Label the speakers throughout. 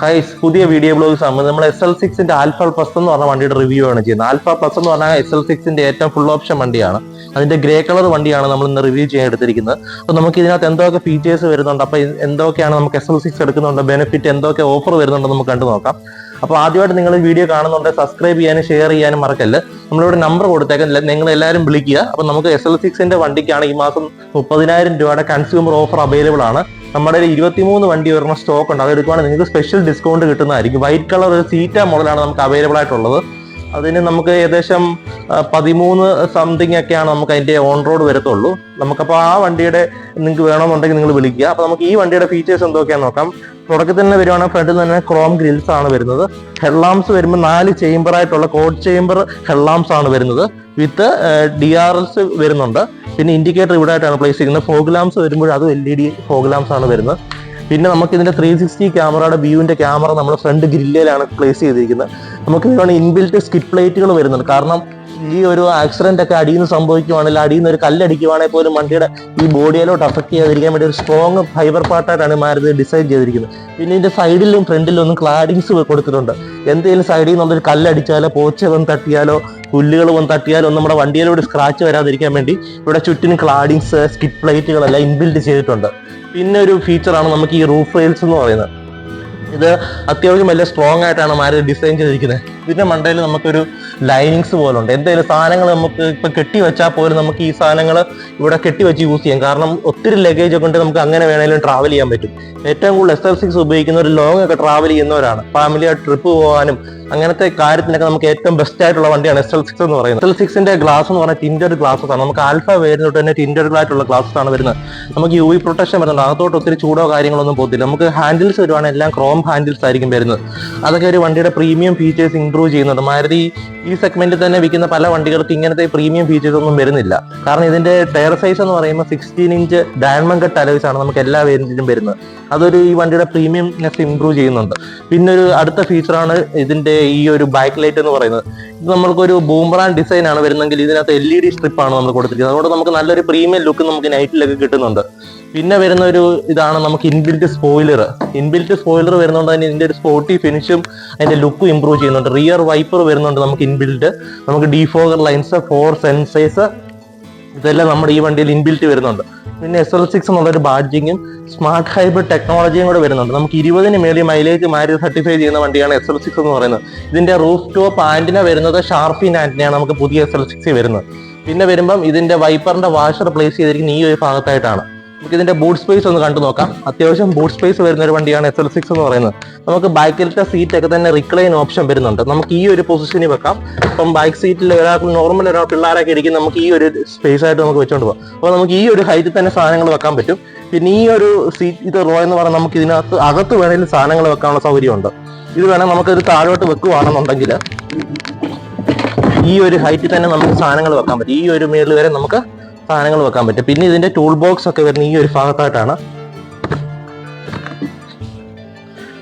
Speaker 1: ഹൈസ് പുതിയ video blog ആണ്. നമ്മൾ എസ് എൽ സിക്സിന്റെ ആൽഫ പ്ലസ് എന്ന് പറഞ്ഞ വണ്ടിയുടെ റിവ്യൂ ആണ് ചെയ്യുന്നത്. ആൽഫ പ്ലസ് എന്ന് പറഞ്ഞാൽ എസ് എൽ സിക്സിന്റെ ഏറ്റവും ഫുൾ ഓപ്ഷൻ വണ്ടിയാണ്. അതിന്റെ ഗ്രേ കളർ വണ്ടിയാണ് നമ്മൾ ഇന്ന് റിവ്യൂ ചെയ്യാൻ എടുത്തിരിക്കുന്നത്. അപ്പോൾ നമുക്ക് ഇതിനകത്ത് എന്തൊക്കെ ഫീച്ചേഴ്സ് വരുന്നുണ്ട്? അപ്പോൾ എന്തൊക്കെയാണ് നമുക്ക് എസ് എൽ സിക്സ് എടുക്കുന്നുണ്ട്? ബെനിഫിറ്റ് എന്തൊക്കെ ഓഫർ വരുന്നുണ്ട് നമുക്ക് കണ്ടു നോക്കാം. അപ്പോൾ ആദ്യമായിട്ട് നിങ്ങൾ വീഡിയോ കാണുന്നുണ്ടെങ്കിൽ സബ്സ്ക്രൈബ് ചെയ്യാനും ഷെയർ ചെയ്യാനും മറക്കല്ല്. നമ്മളിവിടെ നമ്പർ കൊടുത്തേക്കാം. നിങ്ങൾ എല്ലാവരും വിളിക്കുക. അപ്പോൾ നമുക്ക് എസ് എൽ സിക്സിന്റെ വണ്ടിക്കാണ് ഈ മാസം മുപ്പതിനായിരം രൂപയുടെ കൺസ്യൂമർ ഓഫർ അവൈലബിൾ ആണ്. നമ്മുടെ കയ്യിൽ ഇരുപത്തിമൂന്ന് വണ്ടി വരുന്ന സ്റ്റോക്ക് ഉണ്ട്. അത് എടുക്കുവാണെങ്കിൽ നിങ്ങൾക്ക് സ്പെഷ്യൽ ഡിസ്കൗണ്ട് കിട്ടുന്നതായിരിക്കും. വൈറ്റ് കളർ ഒരു സീറ്റ മോഡലാണ് നമുക്ക് അവൈലബിൾ ആയിട്ടുള്ളത്. അതിന് നമുക്ക് ഏകദേശം പതിമൂന്ന് സംതിങ് ഒക്കെയാണ് നമുക്ക് അതിന്റെ ഓൺ റോഡ് വരത്തുള്ളൂ. നമുക്കപ്പോൾ ആ വണ്ടിയുടെ നിങ്ങൾക്ക് വേണമെന്നുണ്ടെങ്കിൽ നിങ്ങൾ വിളിക്കുക. അപ്പോൾ നമുക്ക് ഈ വണ്ടിയുടെ ഫീച്ചേഴ്സ് എന്തൊക്കെയാണെന്ന് നോക്കാം. തുടക്കത്തിൽ തന്നെ വരുവാണെങ്കിൽ ഫ്രണ്ടിൽ തന്നെ ക്രോം ഗ്രിൽസ് ആണ് വരുന്നത്. ഹെഡ്ലാംസ് വരുമ്പോൾ നാല് ചേംബർ ആയിട്ടുള്ള കോഡ് ചേംബർ ഹെഡ്ലാംസ് ആണ് വരുന്നത്. വിത്ത് ഡി ആർ എൽസ് വരുന്നുണ്ട്. പിന്നെ ഇൻഡിക്കേറ്റർ ഇവിടെ ആയിട്ടാണ് പ്ലേസ് ചെയ്യുന്നത് ഫോഗ് ലാംസ് വരുമ്പോൾ അതും L E D fog lamps ആണ് വരുന്നത്. പിന്നെ നമുക്ക് ഇതിന്റെ ത്രീ സിക്സ്റ്റി ക്യാമറയുടെ വ്യൂവിന്റെ ക്യാമറ നമ്മുടെ ഫ്രണ്ട് ഗ്രില്ലിലാണ് പ്ലേസ് ചെയ്തിരിക്കുന്നത്. നമുക്ക് ഇൻബിൽറ്റ് സ്കിറ്റ് പ്ലേറ്റുകൾ വരുന്നുണ്ട്. കാരണം ഈ ഒരു ആക്സിഡന്റ് ഒക്കെ അടിയിൽ നിന്ന് സംഭവിക്കുവാണെങ്കിൽ അടിയിൽ നിന്ന് ഒരു കല്ലടിക്കുവാണെങ്കിൽ പോലും വണ്ടിയുടെ ഈ ബോഡിയിലോട്ട് അഫക്ട് ചെയ്യാതിരിക്കാൻ വേണ്ടി ഒരു സ്ട്രോങ് ഫൈബർ പാർട്ടായിട്ടാണ് മാരുതി ഡിസൈൻ ചെയ്തിരിക്കുന്നത്. പിന്നെ ഇതിന്റെ സൈഡിലും ഫ്രണ്ടിലും ഒന്നും ക്ലാഡിങ്സ് കൊടുത്തിട്ടുണ്ട്. എന്തെങ്കിലും സൈഡിൽ നിന്നുള്ളൊരു കല്ലടിച്ചാലോ പോച്ച വന്ന് തട്ടിയാലോ പുല്ലുകൾ വന്ന് തട്ടിയാലോ നമ്മുടെ വണ്ടിയിലൂടെ സ്ക്രാച്ച് വരാതിരിക്കാൻ വേണ്ടി ഇവിടെ ചുറ്റിനും ക്ലാഡിങ്സ് സ്കിറ്റ് പ്ലേറ്റുകളെല്ലാം ഇൻബിൽഡ് ചെയ്തിട്ടുണ്ട്. പിന്നെ ഒരു ഫീച്ചറാണ് നമുക്ക് ഈ റൂഫ് റെയിൽസ് എന്ന് പറയുന്നത്. ഇത് അത്യാവശ്യം വലിയ സ്ട്രോങ് ആയിട്ടാണ് മാരുതി ഡിസൈൻ ചെയ്തിരിക്കുന്നത് ഇതിന്റെ മണ്ടയിൽ നമുക്കൊരു ലൈനിങ്സ് പോലെ ഉണ്ട് എന്തെങ്കിലും സാധനങ്ങൾ നമുക്ക് ഇപ്പൊ കെട്ടി വെച്ചാൽ പോലും നമുക്ക് ഈ സാധനങ്ങൾ ഇവിടെ കെട്ടി വെച്ച് യൂസ് ചെയ്യാം. കാരണം ഒത്തിരി ലഗേജ് ഒക്കെ ഉണ്ട് നമുക്ക് അങ്ങനെ വേണേലും ട്രാവൽ ചെയ്യാൻ പറ്റും. ഏറ്റവും കൂടുതൽ എസ് എൽ സിക്സ് ഉപയോഗിക്കുന്ന ഒരു ലോങ് ഒക്കെ ട്രാവൽ ചെയ്യുന്നവരാണ്. ഫാമിലി ട്രിപ്പ് പോകാനും അങ്ങനത്തെ കാര്യത്തിനൊക്കെ നമുക്ക് ഏറ്റവും ബെസ്റ്റ് ആയിട്ടുള്ള വണ്ടിയാണ് എസ് എൽ സിക്സ് എന്ന് പറയുന്നത്. എസ് എൽ സിക്സിന്റെ ഗ്ലാസ് എന്ന് പറഞ്ഞാൽ ടിൻഡർ ഗ്ലാസസ് ആണ്. നമുക്ക് ആൽഫ വരുന്നത് തന്നെ ടിൻഡർ ആയിട്ടുള്ള ഗ്ലാസസ് ആണ് വരുന്നത്. നമുക്ക് യു വി പ്രൊട്ടക്ഷൻ വരുന്നുണ്ട്. അകത്തോട്ട് ഒത്തിരി ചൂടോ കാര്യങ്ങളൊന്നും പോകത്തില്ല. നമുക്ക് ഹാൻഡിൽസ് വരുവാണെങ്കിൽ എല്ലാം ക്രോം ഹാൻഡിൽസ് ആയിരിക്കും വരുന്നത്. അതൊക്കെ ഒരു വണ്ടിയുടെ പ്രീമിയം ഫീച്ചേഴ്സ് ഇംപ്രൂവ് ചെയ്യുന്നത് മാരുതി ഈ സെഗ്മെന്റിൽ തന്നെ വിൽക്കുന്ന പല വണ്ടികൾക്ക് ഇങ്ങനത്തെ പ്രീമിയം ഫീച്ചേഴ്സ് ഒന്നും വരുന്നില്ല. കാരണം ഇതിന്റെ ടയർ സൈസ് എന്ന് പറയുമ്പോൾ sixteen inch diamond cut alloys ആണ് നമുക്ക് എല്ലാ വേരിയന്റിലും വരുന്നത്. അതൊരു ഈ വണ്ടിയുടെ പ്രീമിയംനെസ് ഇംപ്രൂവ് ചെയ്യുന്നുണ്ട്. പിന്നെ ഒരു അടുത്ത ഫീച്ചറാണ് ഇതിന്റെ ഈ ഒരു ബാക്ക് ലൈറ്റ് എന്ന് പറയുന്നത്. ഇത് നമ്മൾക്കൊരു ബൂമറാൻ ഡിസൈൻ ആണ് വരുന്നെങ്കിൽ ഇതിനകത്ത് എൽ ഇ ഡി സ്ട്രിപ്പ് ആണ് നമ്മൾ കൊടുത്തിരിക്കുന്നത്. അതുകൊണ്ട് നമുക്ക് നല്ലൊരു പ്രീമിയം ലുക്ക് നമുക്ക് നൈറ്റിലൊക്കെ കിട്ടുന്നുണ്ട്. പിന്നെ വരുന്ന ഒരു ഇതാണ് നമുക്ക് ഇൻബിൽറ്റ് സ്പോയിലർ ഇൻബിൽറ്റ് സ്പോയിലർ വരുന്നതുകൊണ്ട് തന്നെ ഇതിന്റെ ഒരു സ്പോർട്ടി ഫിനിഷും അതിന്റെ ലുക്കും ഇംപ്രൂവ് ചെയ്യുന്നുണ്ട്. റിയർ വൈപ്പർ വരുന്നുണ്ട് നമുക്ക് ഇൻബിൽറ്റ് നമുക്ക് ഡിഫോഗർ ലൈൻസ് ഫോർ സെൻസേഴ്സ് ഇതെല്ലാം നമ്മുടെ ഈ വണ്ടിയിൽ ഇൻബിൽറ്റ് വരുന്നുണ്ട്. പിന്നെ എസ് എൽ സിക്സ് എന്നുള്ളൊരു ബാഡ്ജിങ്ങും സ്മാർട്ട് ഹൈബ്രിഡ് ടെക്നോളജിയും കൂടെ വരുന്നുണ്ട്. നമുക്ക് ഇരുപതിന് മേളിൽ മൈലേജ് മാരി സർട്ടിഫൈ ചെയ്യുന്ന വണ്ടിയാണ് എസ് എൽ സിക്സ് എന്ന് പറയുന്നത്. ഇതിന്റെ റൂഫ് ടോപ്പ് ആന്റിന വരുന്നത് ഷാർഫിൻ ആന്റിനയാണ് നമുക്ക് പുതിയ എസ് എൽ സിക്സ് വരുന്നത്. പിന്നെ വരുമ്പം ഇതിന്റെ വൈപ്പറിന്റെ വാഷർ പ്ലേസ് ചെയ്തിരിക്കുന്ന ഈ ഒരു ഭാഗത്തായിട്ടാണ്. നമുക്ക് ഇതിന്റെ ബൂട്ട് സ്പേസ് ഒന്ന് കണ്ടു നോക്കാം. അത്യാവശ്യം ബൂട്ട് സ്പേസ് വരുന്ന ഒരു വണ്ടിയാണ് എസ് എൽ സിക്സ് എന്ന് പറയുന്നത്. നമുക്ക് ബാക്കിലത്തെ സീറ്റ് ഒക്കെ തന്നെ റിക്ലൈൻ ഓപ്ഷൻ വരുന്നുണ്ട്. നമുക്ക് ഈ ഒരു പൊസിഷനിൽ വെക്കാം. ഇപ്പം ബാക്ക് സീറ്റിൽ ഒരാൾക്ക് നോർമൽ ഒരാൾ പിള്ളേരൊക്കെ ഇരിക്കും നമുക്ക് ഈ ഒരു സ്പേസ് ആയിട്ട് നമുക്ക് വെച്ചോണ്ട് പോകാം. അപ്പോൾ നമുക്ക് ഈ ഒരു ഹൈറ്റിൽ തന്നെ സാധനങ്ങൾ വെക്കാൻ പറ്റും. പിന്നെ ഈ ഒരു സീറ്റ് ഇത് റോ എന്ന് പറഞ്ഞാൽ നമുക്ക് ഇതിനകത്ത് അകത്ത് വേണമെങ്കിലും സാധനങ്ങൾ വെക്കാനുള്ള സൗകര്യമുണ്ട്. ഇത് വേണം ഇത് താഴോട്ട് വെക്കുവാണെന്നുണ്ടെങ്കിൽ ഈ ഒരു ഹൈറ്റിൽ തന്നെ നമുക്ക് സാധനങ്ങൾ വെക്കാൻ പറ്റും. ഈ ഒരു മേളിൽ വരെ നമുക്ക് സാധനങ്ങൾ വെക്കാൻ പറ്റും. പിന്നെ ഇതിന്റെ ടൂൾ ബോക്സ് ഒക്കെ വരുന്ന ഈ ഒരു ഭാഗത്തായിട്ടാണ്.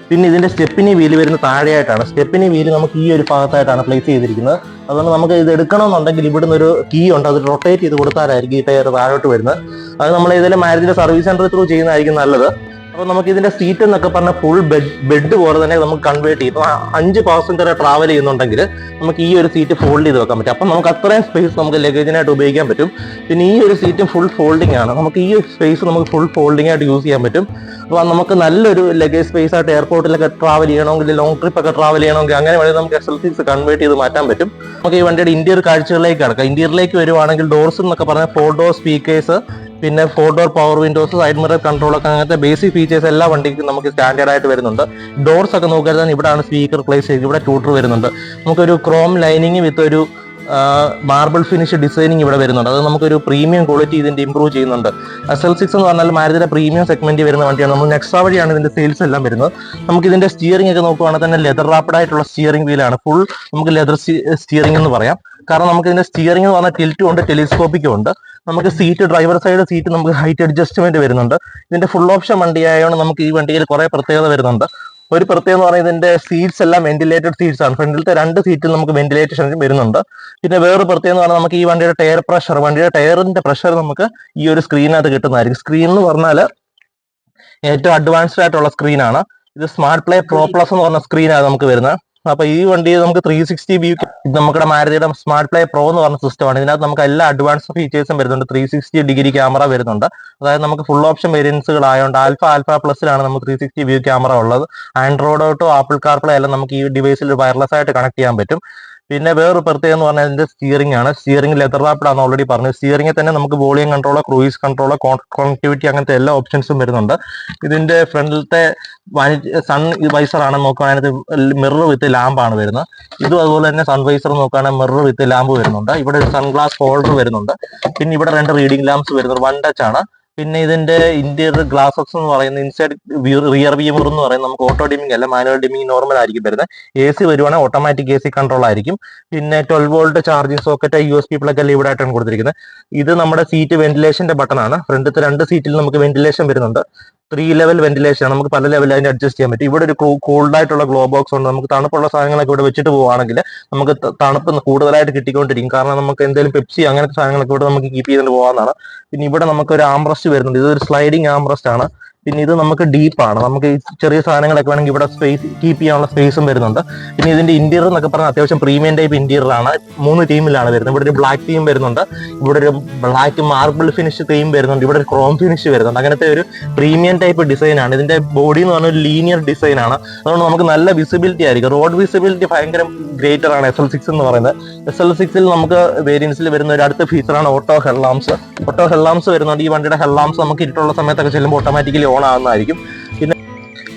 Speaker 1: പിന്നെ ഇതിന്റെ സ്റ്റെപ്പിനി വീൽ വരുന്ന താഴെയായിട്ടാണ്. സ്റ്റെപ്പിനി വീൽ നമുക്ക് ഈ ഒരു ഭാഗത്തായിട്ടാണ് പ്ലേസ് ചെയ്തിരിക്കുന്നത്. അതുകൊണ്ട് നമുക്ക് ഇത് എടുക്കണമെന്നുണ്ടെങ്കിൽ ഇവിടുന്ന് ഒരു കീ ഉണ്ട്. അത് റൊട്ടേറ്റ് ചെയ്ത് കൊടുത്താലായിരിക്കും ഈ ടയർ താഴോട്ട് വരുന്നത്. അത് നമ്മൾ ഇതിലെ മാരേജിന്റെ സർവീസ് സെന്റർ ത്രൂ ചെയ്യുന്നതായിരിക്കും നല്ലത്. അപ്പോൾ നമുക്ക് ഇതിന്റെ സീറ്റ് എന്നൊക്കെ പറഞ്ഞ ഫുൾ ബെഡ് ബെഡ് പോലെ തന്നെ നമുക്ക് കൺവേർട്ട് ചെയ്യും. അഞ്ച് പാസഞ്ചർ ട്രാവൽ ചെയ്യുന്നുണ്ടെങ്കിൽ നമുക്ക് ഈ ഒരു സീറ്റ് ഫോൾഡ് ചെയ്ത് വെക്കാൻ പറ്റും. അപ്പം നമുക്ക് അത്രയും സ്പേസ് നമുക്ക് ലഗേജിനായിട്ട് ഉപയോഗിക്കാൻ പറ്റും. പിന്നെ ഈ ഒരു സീറ്റും ഫുൾ ഫോൾഡിംഗ് ആണ്. നമുക്ക് ഈ ഒരു സ്പേസ് നമുക്ക് ഫുൾ ഫോൾഡിംഗ് ആയിട്ട് യൂസ് ചെയ്യാൻ പറ്റും. അപ്പോൾ നമുക്ക് നല്ലൊരു ലഗേജ് സ്പേസ് ആയിട്ട് എയർപോർട്ടിലൊക്കെ ട്രാവൽ ചെയ്യണമെങ്കിൽ ലോങ് ട്രിപ്പ് ഒക്കെ ട്രാവൽ ചെയ്യണമെങ്കിൽ അങ്ങനെ വേണമെങ്കിൽ നമുക്ക് എസ് എൽ സിക്സ് കൺവേർട്ട് ചെയ്ത് മാറ്റാൻ പറ്റും. നമുക്ക് ഈ വണ്ടിയുടെ ഇന്റീരിയർ കാഴ്ചകളിലേക്ക് കിടക്കാം. ഇന്റീരിയറിലേക്ക് വരുവാണെങ്കിൽ ഡോർസ് എന്നൊക്കെ പറഞ്ഞാൽ ഫോർ ഡോർ സ്പീക്കേഴ്സ് പിന്നെ four door power windows side mirror control ഒക്കെ അങ്ങനത്തെ ബേസിക് ഫീച്ചേഴ്സ് എല്ലാ വണ്ടിക്കും നമുക്ക് സ്റ്റാൻഡേർഡ് ആയിട്ട് വരുന്നുണ്ട്. ഡോർസ് ഒക്കെ നോക്കിയാൽ ഇവിടെയാണ് സ്പീക്കർ പ്ലേസ് ചെയ്ത് ഇവിടെ ട്യൂട്ടർ വരുന്നുണ്ട്. നമുക്കൊരു ക്രോം ലൈനിങ് വിത്ത് ഒരു മാർബിൾ ഫിനിഷ് ഡിസൈനിങ് ഇവിടെ വരുന്നുണ്ട്. അത് നമുക്കൊരു പ്രീമിയം ക്വാളിറ്റി ഇതിന്റെ ഇംപ്രൂവ് ചെയ്യുന്നുണ്ട്. എസ് എൽ സിക്സ് എന്ന് പറഞ്ഞാൽ മാരുതിയുടെ പ്രീമിയം സെഗ്മെന്റ് വരുന്ന വണ്ടിയാണ്. നമ്മൾ നെക്സ വഴിയാണ് ഇതിന്റെ സെയിൽസ് എല്ലാം വരുന്നത്. നമുക്ക് ഇതിന്റെ സ്റ്റിയറിംഗ് ഒക്കെ നോക്കുവാണെങ്കിൽ തന്നെ ലെതർ റാപ്പിഡ് ആയിട്ടുള്ള സ്റ്റിയറിംഗ് വീലാണ് ഫുൾ നമുക്ക് ലെതർ സ്റ്റിയറിംഗ് എന്ന് പറയാം. കാരണം നമുക്ക് ഇതിന്റെ സ്റ്റിയറിംഗ് എന്ന് പറഞ്ഞാൽ ടിൽറ്റും ഉണ്ട് ടെലിസ്കോപ്പിക്കും ഉണ്ട്. നമുക്ക് സീറ്റ് ഡ്രൈവർ സൈഡ് സീറ്റ് നമുക്ക് ഹൈറ്റ് അഡ്ജസ്റ്റ്മെന്റ് വരുന്നുണ്ട്. ഇതിന്റെ ഫുൾ ഓപ്ഷൻ വണ്ടി ആയതുകൊണ്ട് നമുക്ക് ഈ വണ്ടിയിൽ കുറെ പ്രത്യേകത വരുന്നുണ്ട്. ഒരു പ്രത്യേകത എന്ന് പറയുന്നത് ഇതിന്റെ സീറ്റ്സ് എല്ലാം വെന്റിലേറ്റഡ് സീറ്റ്സ് ആണ്. ഫ്രണ്ടിലത്തെ രണ്ട് സീറ്റിൽ നമുക്ക് വെന്റിലേഷൻ വരുന്നുണ്ട്. പിന്നെ വേറൊരു പ്രത്യേകത എന്ന് പറഞ്ഞാൽ നമുക്ക് ഈ വണ്ടിയുടെ ടയർ പ്രഷർ വണ്ടിയുടെ ടയറിന്റെ പ്രഷർ നമുക്ക് ഈ ഒരു സ്ക്രീനകത്ത് കിട്ടുന്നതായിരിക്കും. സ്ക്രീൻ എന്ന് പറഞ്ഞാൽ ഏറ്റവും അഡ്വാൻസ്ഡ് ആയിട്ടുള്ള സ്ക്രീനാണ് ഇത് സ്മാർട്ട് പ്ലേ പ്രോ പ്ലസ് എന്ന് പറഞ്ഞ സ്ക്രീനാണ് നമുക്ക് വരുന്നത്. അപ്പൊ ഈ വണ്ടി നമുക്ക് ത്രീ സിക്സ്റ്റി വ്യൂ നമ്മുടെ മാരുതിയുടെ സ്മാർട്ട് പ്ലേ പ്രോ എന്ന് പറഞ്ഞ സിസ്റ്റമാണ് ഇതിനകത്ത് നമുക്ക് എല്ലാ അഡ്വാൻസ് ഫീച്ചേഴ്സും വരുന്നുണ്ട്. ത്രീ സിക്സ്റ്റി ഡിഗ്രി ക്യാമറ വരുന്നുണ്ട്. അതായത് നമുക്ക് ഫുൾ ഓപ്ഷൻ വേരിയൻസുകൾ ആയതുകൊണ്ട് ആൽഫ ആൽഫ പ്ലസിലാണ് നമുക്ക് ത്രീ സിക്സ്റ്റി വ്യൂ ക്യാമറ ഉള്ളത്. ആൻഡ്രോയിഡ് ഓട്ടോ ആപ്പിൾ കാർപ്ലേ എല്ലാം നമുക്ക് ഈ ഡിവൈസിൽ വയർലെസ് ആയിട്ട് കണക്ട് ചെയ്യാൻ പറ്റും. പിന്നെ വേറൊരു പ്രത്യേകത എന്ന് പറഞ്ഞാൽ ഇതിന്റെ സ്റ്റിയറിംഗ് ആണ്. സ്റ്റിയറിംഗ് ലെതർ റാപ്പിഡാണ് ഓൾറെഡി പറഞ്ഞു. സ്റ്റിയറിംഗിൽ തന്നെ നമുക്ക് volume control cruise control connectivity അങ്ങനത്തെ എല്ലാ ഓപ്ഷൻസും വരുന്നുണ്ട്. ഇതിന്റെ ഫ്രണ്ടിലത്തെ സൺ വൈസർ ആണ് നോക്കുകയാണെങ്കിൽ മിറർ വിത്ത് ലാമ്പാണ് വരുന്നത്. ഇതും അതുപോലെ തന്നെ സൺ വൈസർ നോക്കുകയാണെങ്കിൽ മിറർ വിത്ത് ലാമ്പ് വരുന്നുണ്ട്. ഇവിടെ സൺഗ്ലാസ് ഹോൾഡർ വരുന്നുണ്ട്. പിന്നെ ഇവിടെ രണ്ട് റീഡിംഗ് ലാംപ്സ് വരുന്നുണ്ട് വൺ ടച്ച് ആണ്. പിന്നെ ഇതിന്റെ ഇന്റീരിയർ ഗ്ലാസസ് എന്ന് പറയുന്നത് ഇൻസൈഡ് റിയർ വ്യൂമർ എന്ന് പറയുന്നത് നമുക്ക് ഓട്ടോ ഡിമിംഗ് അല്ല മാനുവൽ ഡിമിംഗ് നോർമൽ ആയിരിക്കും വരുന്നത്. എ സി വരുവാണെങ്കിൽ ഓട്ടോമാറ്റിക് എ സി കൺട്രോൾ ആയിരിക്കും. പിന്നെ twelve volt charging socket U S B plug എല്ലാം ഇവിടെ ആയിട്ടാണ് കൊടുത്തിരിക്കുന്നത്. ഇത് നമ്മുടെ സീറ്റ് വെന്റിലേഷന്റെ ബട്ടൺ ആണ്. ഫ്രണ്ടിലത്തെ രണ്ട് സീറ്റിൽ നമുക്ക് വെന്റിലേഷൻ വരുന്നുണ്ട്. ത്രീ ലെവൽ വെന്റിലേഷൻ ആണ്. നമുക്ക് പല ലെവലിൽ അതിന് അഡ്ജസ്റ്റ് ചെയ്യാൻ പറ്റും. ഇവിടെ ഒരു കൂൾഡ് ആയിട്ടുള്ള ഗ്ലോ ബോക്സ് ഉണ്ട്. നമുക്ക് തണുപ്പുള്ള സാധനങ്ങളൊക്കെ ഇവിടെ വെച്ചിട്ട് പോവുകയാണെങ്കിൽ നമുക്ക് തണുപ്പ് കൂടുതലായിട്ട് കിട്ടിക്കൊണ്ടിരിക്കും. കാരണം നമുക്ക് എന്തെങ്കിലും പെപ്സി അങ്ങനത്തെ സാധനങ്ങളൊക്കെ ഇവിടെ നമുക്ക് കീപ്പ് ചെയ്തുകൊണ്ട് പോകാവുന്നതാണ്. പിന്നെ ഇവിടെ നമുക്ക് ഒരു ആംറസ്റ്റ് വരുന്നുണ്ട്. ഇതൊരു സ്ലൈഡിങ് ആംറസ്റ്റ് ആണ്. പിന്നെ ഇത് നമുക്ക് ഡീപ്പ് ആണ്. നമുക്ക് ഈ ചെറിയ സാധനങ്ങളൊക്കെ വേണമെങ്കിൽ ഇവിടെ സ്പേസ് കീപ്പ് ചെയ്യാനുള്ള സ്പേസും വരുന്നുണ്ട്. പിന്നെ ഇതിന്റെ ഇന്റീരിയർ എന്നൊക്കെ പറഞ്ഞാൽ അത്യാവശ്യം പ്രീമിയം ടൈപ്പ് ഇന്റീരിയർ ആണ് മൂന്ന് ടീമിലാണ് വരുന്നത്. ഇവിടെ ഒരു ബ്ലാക്ക് തീം വരുന്നുണ്ട്. ഇവിടെ ഒരു ബ്ലാക്ക് മാർബിൾ ഫിനിഷ് തീം വരുന്നുണ്ട്. ഇവിടെ ഒരു ക്രോം ഫിനിഷ് വരുന്നുണ്ട്. അങ്ങനത്തെ ഒരു പ്രീമിയം ടൈപ്പ് ഡിസൈനാണ് ഇതിന്റെ ബോഡി എന്ന് പറഞ്ഞാൽ ലീനിയർ ഡിസൈനാണ് അതുകൊണ്ട് നമുക്ക് നല്ല വിസിബിലിറ്റി ആയിരിക്കും. റോഡ് വിസിബിലിറ്റി ഭയങ്കര ഗ്രേറ്റർ ആണ് എസ് എൽ സിക്സ് എന്ന് പറയുന്നത്. എസ് എൽ സിക്സിൽ നമുക്ക് വേരിയൻസിൽ വരുന്ന ഒരു അടുത്ത ഫീച്ചറാണ് ഓട്ടോ ഹെഡ്ലാംസ് ഓട്ടോ ഹെഡ്ലാംസ് വരുന്നുണ്ട്. ഈ വണ്ടിയുടെ ഹെഡ്ലാംസ് നമുക്ക് ഇരുട്ടുള്ള സമയത്തൊക്കെ ചെല്ലുമ്പോൾ ഓട്ടോമാറ്റിക്കലി ഓൺ ആകുന്നതായിരിക്കും പിന്നെ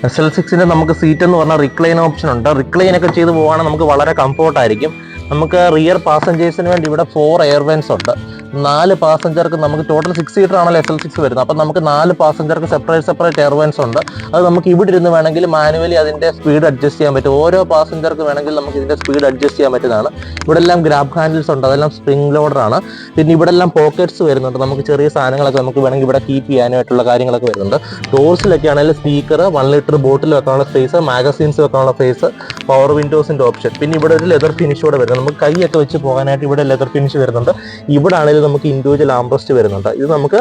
Speaker 1: എസ് എൽ സിക്സിന്റെ നമുക്ക് സീറ്റ് എന്ന് പറഞ്ഞാൽ റിക്ലൈൻ ഓപ്ഷൻ ഉണ്ട്. റിക്ലൈൻ ഒക്കെ ചെയ്ത് പോവുകയാണെങ്കിൽ നമുക്ക് വളരെ കംഫോർട്ട് ആയിരിക്കും. നമുക്ക് റിയർ പാസഞ്ചേഴ്സിന് വേണ്ടി ഇവിടെ ഫോർ എയർവെൻസ് ഉണ്ട്. നാല് പാസഞ്ചർക്ക് നമുക്ക് ടോട്ടൽ സിക്സ് സീറ്റർ ആണല്ലോ എസ് എൽ സിക്സ് വരുന്നത്. അപ്പം നമുക്ക് നാല് പാസഞ്ചർക്ക് സെപ്പറേറ്റ് സെപ്പറേറ്റ് എയർവൈൻസ് ഉണ്ട്. അത് നമുക്ക് ഇവിടെ ഇരുന്ന് വേണമെങ്കിൽ മാനുവലി അതിന്റെ സ്പീഡ് അഡ്ജസ്റ്റ് ചെയ്യാൻ പറ്റും. ഓരോ പാസഞ്ചർക്ക് വേണമെങ്കിൽ നമുക്ക് ഇതിന്റെ സ്പീഡ് അഡ്ജസ്റ്റ് ചെയ്യാൻ പറ്റുന്നതാണ്. ഇവിടെ എല്ലാം ഗ്രാബ് ഹാൻഡിൽസ് ഉണ്ട്. അതെല്ലാം സ്പ്രിംഗ് ലോഡർ ആണ്. പിന്നെ ഇവിടെ എല്ലാം പോക്കറ്റ്സ് വരുന്നുണ്ട്. നമുക്ക് ചെറിയ സാധനങ്ങളൊക്കെ നമുക്ക് വേണമെങ്കിൽ ഇവിടെ കീപ്പ് ചെയ്യാനായിട്ടുള്ള കാര്യങ്ങളൊക്കെ വരുന്നുണ്ട്. ഡോർസിലൊക്കെ ആണെങ്കിൽ സ്പീക്കർ വൺ ലിറ്റർ ബോട്ടിൽ വെക്കാനുള്ള സ്പേസ് മാഗസീൻസ് വെക്കാനുള്ള സ്പേസ് പവർ വിൻഡോസിന്റെ ഓപ്ഷൻ പിന്നെ ഇവിടെ ഒരു ലെതർ ഫിനിഷ് കൂടെ വരുന്നുണ്ട്. നമുക്ക് കൈയൊക്കെ വെച്ച് പോകാനായിട്ട് ഇവിടെ ലെതർ ഫിനിഷ് വരുന്നുണ്ട്. ഇവിടെ ആണെങ്കിൽ നമുക്ക് ഇൻഡിവിജ്വൽ ആംബ്രസ്റ്റ് വരുന്നുണ്ട്. ഇത് നമുക്ക്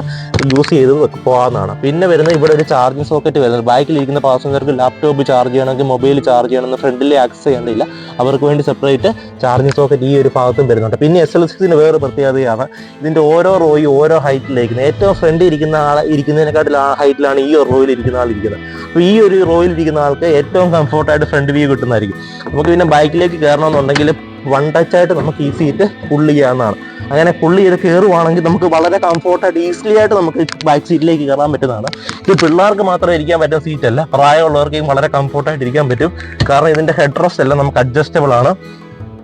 Speaker 1: യൂസ് ചെയ്ത് പോകാവുന്നതാണ്. പിന്നെ വരുന്ന ഇവിടെ ഒരു ചാർജിങ് സോക്കറ്റ് വരുന്നുണ്ട് ബാക്കിൽ ഇരിക്കുന്ന പാസഞ്ചർക്ക് ലാപ്ടോപ്പ് ചാർജ് ചെയ്യണമെങ്കിൽ മൊബൈൽ ചാർജ് ചെയ്യണമെന്ന് ഫ്രണ്ടിൽ ആക്സസ് ചെയ്യേണ്ടില്ല അവർക്ക് വേണ്ടി സെപ്പറേറ്റ് ചാർജിങ് സോക്കറ്റ് ഈ ഒരു ഭാഗത്തും വരുന്നുണ്ട് പിന്നെ എസ് എൽ സിക്സിന് വേറെ പ്രത്യേകതയാണ്. ഇതിന്റെ ഓരോ റോയും ഓരോ ഹൈറ്റിലേക്ക് ഏറ്റവും ഫ്രണ്ടിൽ ഇരിക്കുന്ന ആൾ ഇരിക്കുന്നതിനെക്കാട്ടിൽ ഹൈറ്റിലാണ് ഈ റോയിൽ ഇരിക്കുന്ന ആൾ ഇരിക്കുന്നത്. അപ്പോൾ ഈ ഒരു റോയിൽ ഇരിക്കുന്ന ആൾക്ക് ഏറ്റവും കംഫോർട്ടായിട്ട് ഫ്രണ്ട് വ്യൂ കിട്ടുന്നതായിരിക്കും. നമുക്ക് പിന്നെ ബൈക്കിലേക്ക് കയറണമെന്നുണ്ടെങ്കിൽ വൺ ടച്ച് ആയിട്ട് നമുക്ക് ഈ സീറ്റ് പുള്ള് ചെയ്യാവുന്നതാണ്. അങ്ങനെ പുള്ളി ഇത് കയറുവാണെങ്കിൽ നമുക്ക് വളരെ കംഫോർട്ടായിട്ട് ഈസിലി ആയിട്ട് നമുക്ക് ബാക്ക് സീറ്റിലേക്ക് കയറാൻ പറ്റുന്നതാണ്. ഇത് പിള്ളേർക്ക് മാത്രം ഇരിക്കാൻ പറ്റുന്ന സീറ്റ് അല്ല. പ്രായമുള്ളവർക്കും വളരെ കംഫോർട്ടായിട്ട് ഇരിക്കാൻ പറ്റും. കാരണം ഇതിന്റെ ഹെഡ് റെസ്റ്റ് എല്ലാം നമുക്ക് അഡ്ജസ്റ്റബിൾ ആണ്.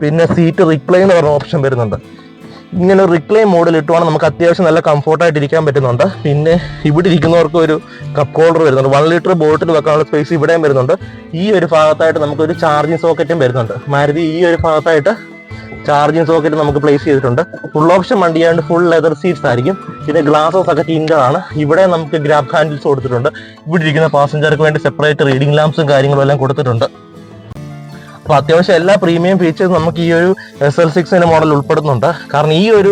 Speaker 1: പിന്നെ സീറ്റ് റിക്ലൈൻ എന്ന് പറഞ്ഞ ഓപ്ഷൻ വരുന്നുണ്ട്. ഇങ്ങനെ റിക്ലൈൻ മോഡിൽ ഇട്ടുവാണ് നമുക്ക് അത്യാവശ്യം നല്ല കംഫോർട്ടായിട്ട് ഇരിക്കാൻ പറ്റുന്നുണ്ട്. പിന്നെ ഇവിടെ ഇരിക്കുന്നവർക്ക് ഒരു കപ്പ് ഹോൾഡർ വരുന്നുണ്ട്. വൺ ലിറ്റർ ബോട്ടിൽ വെക്കാനുള്ള സ്പേസ് ഇവിടെയും വരുന്നുണ്ട്. ഈ ഒരു ഭാഗത്തായിട്ട് നമുക്ക് ഒരു ചാർജിങ് സോക്കറ്റും വരുന്നുണ്ട്. മാരുതി ഈ ഒരു ഭാഗത്തായിട്ട് ചാർജിങ് സോക്കറ്റ് നമുക്ക് പ്ലേസ് ചെയ്തിട്ടുണ്ട്. ഫുൾ ഓപ്ഷൻ വണ്ടിയായതുകൊണ്ട് ഫുൾ ലെതർ സീറ്റ്സ് ആയിരിക്കും. പിന്നെ ഗ്ലാസസ് ഒക്കെ ആണ്. ഇവിടെ നമുക്ക് ഗ്രാബ് ഹാൻഡിൽസ് കൊടുത്തിട്ടുണ്ട്. ഇവിടെ ഇരിക്കുന്ന പാസഞ്ചർക്ക് വേണ്ടി സെപ്പറേറ്റ് റീഡിംഗ് ലാംപ്സും കാര്യങ്ങളും എല്ലാം കൊടുത്തിട്ടുണ്ട്. അപ്പോൾ അത്യാവശ്യം എല്ലാ പ്രീമിയം ഫീച്ചേഴ്സും നമുക്ക് ഈ ഒരു എസ് എൽ സിക്സിന്റെ മോഡൽ ഉൾപ്പെടുന്നുണ്ട്. കാരണം ഈ ഒരു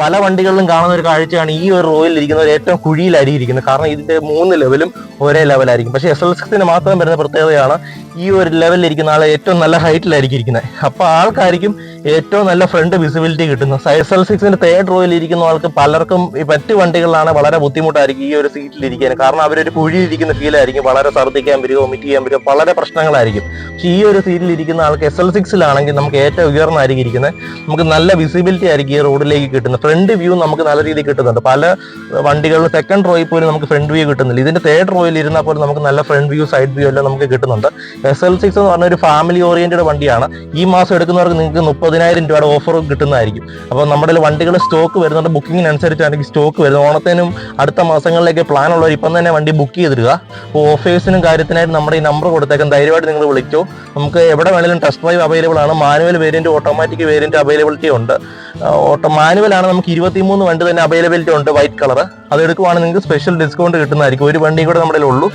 Speaker 1: പല വണ്ടികളിലും കാണുന്ന ഒരു കാഴ്ചയാണ് ഈ ഒരു റോയിൽ ഇരിക്കുന്നവർ ഏറ്റവും കുഴിയിലായിരിക്കും ഇരിക്കുന്നത്. കാരണം ഇതിന്റെ മൂന്ന് ലെവലും ഒരേ ലെവലായിരിക്കും. പക്ഷേ എസ് എൽ സിക്സിന് മാത്രം വരുന്ന പ്രത്യേകതയാണ് ഈ ഒരു ലെവലിൽ ഇരിക്കുന്ന ആൾ ഏറ്റവും നല്ല ഹൈറ്റിലായിരിക്കും ഇരിക്കുന്നത്. അപ്പൊ ആൾക്കായിരിക്കും ഏറ്റവും നല്ല ഫ്രണ്ട് വിസിബിലിറ്റി കിട്ടുന്നത് എസ് എൽ സിക്സിന്റെ തേർഡ് റോയിൽ ഇരിക്കുന്ന ആൾക്ക് പലർക്കും ഈ മറ്റ് വണ്ടികളിലാണ് വളരെ ബുദ്ധിമുട്ടായിരിക്കും ഈ ഒരു സീറ്റിൽ ഇരിക്കാൻ. കാരണം അവരൊരു കുഴിയിരിക്കുന്ന ഫീലായിരിക്കും വളരെ ഛർദ്ദിക്കാൻ വരിക ഒമിറ്റ് ചെയ്യാൻ വരിക വളരെ പ്രശ്നങ്ങളായിരിക്കും. പക്ഷേ ഈ ഒരു സീറ്റിൽ ഇരിക്കുന്ന ആൾക്ക് എസ് എൽ സിക്സിലാണെങ്കിൽ നമുക്ക് ഏറ്റവും ഉയർന്നായിരിക്കും ഇരിക്കുന്നത്. നമുക്ക് നല്ല വിസിബിലിറ്റി ആയിരിക്കും ഈ റോഡിലേക്ക് കിട്ടുന്നത്. ഫ്രണ്ട് വ്യൂ നമുക്ക് നല്ല രീതിയിൽ കിട്ടുന്നുണ്ട്. പല വണ്ടികളിൽ സെക്കൻഡ് റോയിൽ പോലും നമുക്ക് ഫ്രണ്ട് വ്യൂ കിട്ടുന്നില്ല. ഇതിന്റെ തേർഡ് റോയിൽ ഇരുന്നാൽ പോലും നമുക്ക് നല്ല ഫ്രണ്ട് വ്യൂ സൈഡ് വ്യൂ എല്ലാം നമുക്ക് കിട്ടുന്നുണ്ട്. എസ് എൽ സിക്സ് എന്ന് പറഞ്ഞ ഒരു ഫാമിലി ഓറിയന്റഡ് വണ്ടിയാണ്. ഈ മാസം എടുക്കുന്നവർക്ക് നിങ്ങൾക്ക് മുപ്പതിനായിരം രൂപയുടെ ഓഫർ കിട്ടുന്നതായിരിക്കും. അപ്പോൾ നമ്മുടെ വണ്ടികൾ സ്റ്റോക്ക് വരുന്നുണ്ട്. ബുക്കിങ്ങിനനുസരിച്ചാണെങ്കിൽ സ്റ്റോക്ക് വരുന്നത്. ഓണത്തിനും അടുത്ത മാസങ്ങളിലേക്ക് പ്ലാൻ ഉള്ളവർ ഇപ്പം തന്നെ വണ്ടി ബുക്ക് ചെയ്തിടുക. അപ്പോൾ ഓഫേഴ്സിനും കാര്യത്തിനായിട്ട് നമ്മുടെ ഈ നമ്പർ കൊടുത്തേക്കാം ധൈര്യമായിട്ട് നിങ്ങൾ വിളിക്കൂ. നമുക്ക് എവിടെ വേണമെങ്കിലും ടെസ്റ്റ് ഡ്രൈവ് അവൈലബിൾ ആണ്. Manual variant automatic variant availability ഉണ്ട്. ഓട്ടോ മാനുവൽ ആണ് നമുക്ക് ഇരുപത്തിമൂന്ന് വണ്ടി തന്നെ അവൈലബിലിറ്റി ഉണ്ട് വൈറ്റ് കളർ അത് എടുക്കുവാണെങ്കിൽ നിങ്ങൾക്ക് സ്പെഷ്യൽ ഡിസ്കൗണ്ട് കിട്ടുന്നതായിരിക്കും. ഒരു വണ്ടി കൂടെ നമ്മുടെ ഉള്ളൂ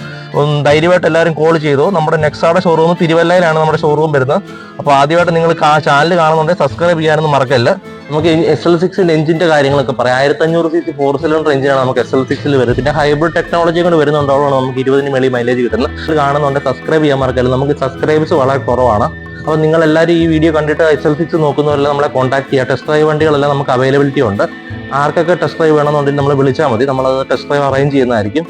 Speaker 1: ധൈര്യമായിട്ട് എല്ലാവരും കോൾ ചെയ്തോ. നമ്മുടെ നെക്സാടെ ഷോറൂം തിരുവല്ലയിലാണ് നമ്മുടെ ഷോറൂം വരുന്നത്. അപ്പോൾ ആദ്യമായിട്ട് നിങ്ങൾ ചാനൽ കാണുന്നുണ്ടെങ്കിൽ സബ്സ്ക്രൈബ് ചെയ്യാനൊന്നും മറക്കല്ല. നമുക്ക് എസ് എൽ സിക്സിന്റെ എഞ്ചിന്റെ കാര്യങ്ങളൊക്കെ പറയാം. ആയിരത്തി അഞ്ഞൂറ് സി സി ഫോർ സിലിണ്ടർ എഞ്ചിനാണ് നമുക്ക് എസ് എൽ സിക്സിൽ വരുന്നത്. പിന്നെ ഹൈബ്രിഡ് ടെക്നോളജി കൊണ്ട് വരുന്നുണ്ടോളാണ് നമുക്ക് ഇരുപതിന് മേളിൽ മൈലേജ് കിട്ടുന്നത്. കാണുന്നുണ്ട് സബ്സ്ക്രൈബ് ചെയ്യാൻ മറക്കല്ല. നമുക്ക് സബ്സ്ക്രൈബേഴ്സ് വളരെ കുറവാണ്. അപ്പോൾ നിങ്ങൾ എല്ലാവരും ഈ വീഡിയോ കണ്ടിട്ട് എസ് എൽ സിക്സ് നോക്കുന്നവരെല്ലാം നമ്മളെ കോൺടാക്ട് ചെയ്യുക ടെസ്റ്റ് ഡ്രൈവ് വണ്ടികളെല്ലാം നമുക്ക് അവൈലബിലിറ്റി ഉണ്ട്. ആർക്കൊക്കെ ടെസ്റ്റ് ഡ്രൈവ് വേണമെന്നുണ്ടെങ്കിൽ നമ്മൾ വിളിച്ചാൽ മതി. നമ്മളത് ടെസ്റ്റ് ഡ്രൈവ് അറേഞ്ച് ചെയ്യുന്നതായിരിക്കും.